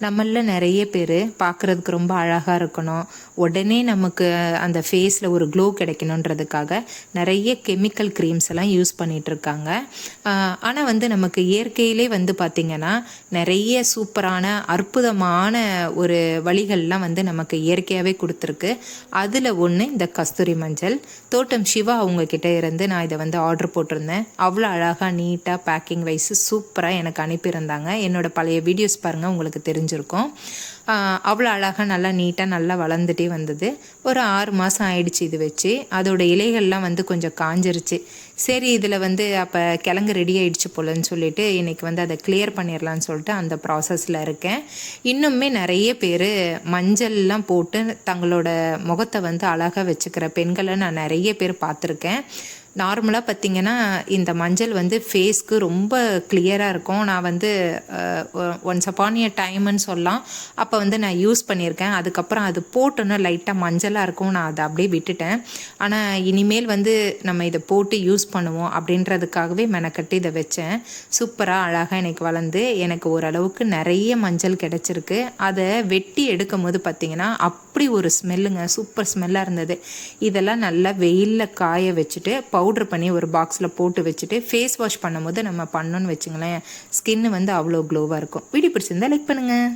நம்மள நிறைய பேர் பார்க்குறதுக்கு ரொம்ப அழகாக இருக்கணும். உடனே நமக்கு அந்த ஃபேஸில் ஒரு க்ளோ கிடைக்கணுன்றதுக்காக நிறைய கெமிக்கல் க்ரீம்ஸ் எல்லாம் யூஸ் பண்ணிகிட்ருக்காங்க இருக்காங்க. ஆனால் வந்து நமக்கு இயற்கையிலே வந்து பார்த்திங்கன்னா நிறைய சூப்பரான அற்புதமான ஒரு வழிகள்லாம் வந்து நமக்கு இயற்கையாகவே கொடுத்துருக்கு. அதில் ஒன்று இந்த கஸ்தூரி மஞ்சள். தோட்டம் சிவா அவங்கக்கிட்ட இருந்து நான் இதை வந்து ஆர்டர் போட்டிருந்தேன். அவ்வளோ அழகாக நீட்டாக பேக்கிங் வைஸ் சூப்பராக எனக்கு அனுப்பியிருந்தாங்க. என்னோடய பழைய வீடியோஸ் பாருங்கள் உங்களுக்கு தெரிஞ்சு தெரிஞ்சிருக்கும் அவ்வளோ அழகாக நல்லா நீட்டாக நல்லா வளர்ந்துட்டே வந்தது. ஒரு ஆறு மாதம் ஆயிடுச்சு இது வச்சு. அதோடய இலைகள்லாம் வந்து கொஞ்சம் காஞ்சிருச்சு. சரி இதில் வந்து அப்போ கிழங்கு ரெடி ஆகிடுச்சு போலன்னு சொல்லிட்டு இன்றைக்கி வந்து அதை கிளியர் பண்ணிடலான்னு சொல்லிட்டு அந்த ப்ராசஸில் இருக்கேன். இன்னுமே நிறைய பேர் மஞ்சள்லாம் போட்டு தங்களோட முகத்தை வந்து அழகாக வச்சுக்கிற பெண்களை நான் நிறைய பேர் பார்த்துருக்கேன். நார்மலாக பார்த்தீங்கன்னா இந்த மஞ்சள் வந்து ஃபேஸ்க்கு ரொம்ப கிளியராக இருக்கும். நான் வந்து ஒன்ஸ் அப்பான் இயர் டைம்னு சொல்லலாம். அப்போ வந்து நான் யூஸ் பண்ணியிருக்கேன். அதுக்கப்புறம் அது போட்டோன்னா லைட்டாக மஞ்சளாக இருக்கும். நான் அதை அப்படியே விட்டுட்டேன். ஆனால் இனிமேல் வந்து நம்ம இதை போட்டு யூஸ் பண்ணுவோம் அப்படின்றதுக்காகவே மெனக்கட்டு இதை வச்சேன். சூப்பராக அழகாக எனக்கு வளர்ந்து எனக்கு ஓரளவுக்கு நிறைய மஞ்சள் கிடச்சிருக்கு. அதை வெட்டி எடுக்கும் போது பார்த்தீங்கன்னா அப்படி ஒரு ஸ்மெல்லுங்க சூப்பர் ஸ்மெல்லாக இருந்தது. இதெல்லாம் நல்லா வெயிலில் காய வச்சுட்டு பவுட்ரு பண்ணி ஒரு பாக்ஸில் போட்டு வச்சுட்டு ஃபேஸ் வாஷ் பண்ணும்போது நம்ம பண்ணோன்னு வச்சுங்களேன் ஸ்கின்னு வந்து அவ்வளோ க்ளோவாக இருக்கும். வீடியோ பிடிச்சிருந்தா லைக் பண்ணுங்கள்